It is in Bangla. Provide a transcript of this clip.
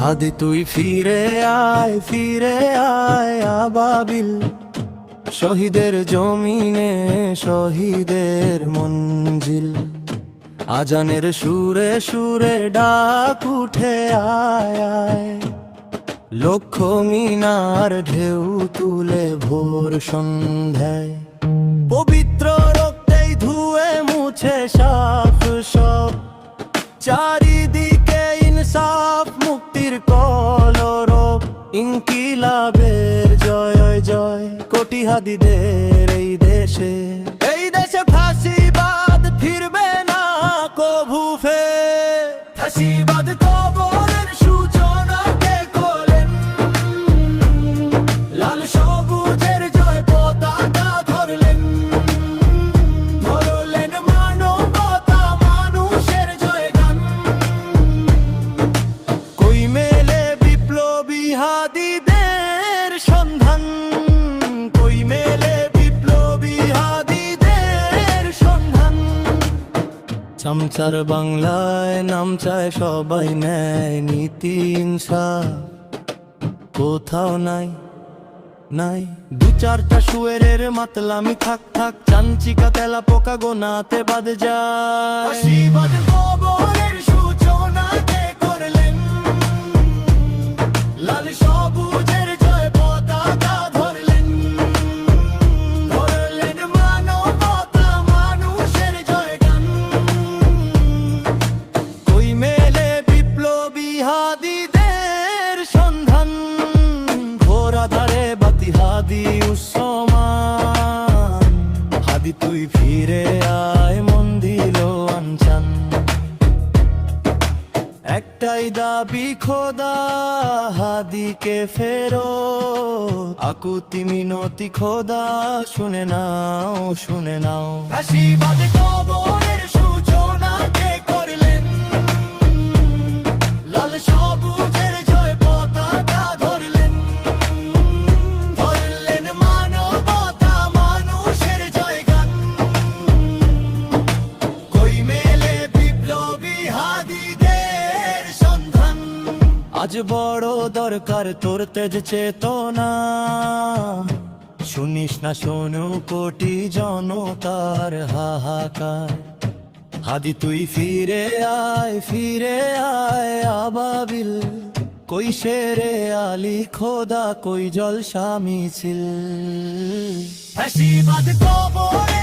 হাদি তুই ফিরে আয় ফিরে আয় আবাবিল। শহীদের জমিনে, শহীদের মঞ্জিল। আজানের সুরে সুরে ডাক উঠে, আয় আয়। লক্ষ মিনার ঢেউ তুলে ভোর সন্ধ্যায়। পবিত্র রক্তেই ধুয়ে মুছে সাফ সব। চারিদিকে ইনসাফ, মুক্তির কলরব। ইনকিলাবের জয় জয় কোটি হাদিদের এই দেশে। এই দেশে ফাঁসিবাদ ফিরবে না কভু ফে ফাঁসিবাদ কবরের সূচনা চামচার বাংলায় নাম চায় সবাই নেয় নীতি কোথাও নাই নাই। দু চারটা শুয়ের মাতলামি থাক থাক। চাঞ্চিকা তেলা পোকা গোনাতে বাদ যায়। হাদি তুই ফিরে আয়, মন দিল আনচান। একটাই দাবি, খোদা, হাদিকে ফেরো আকুতি মিনতি, খোদা, শুনে নাও শুনে নাও। ফাঁসিবাদ বড় দরকার তোর তেজ চেতনা। শুনিস না, শোনু কোটি জনতার হাহাকার। হাদি, তুই ফিরে আয় ফিরে আয় আবাবিল। কই শেরে আলী খোদা, কই জল মিছিল। ফাঁসিবাদ কবরে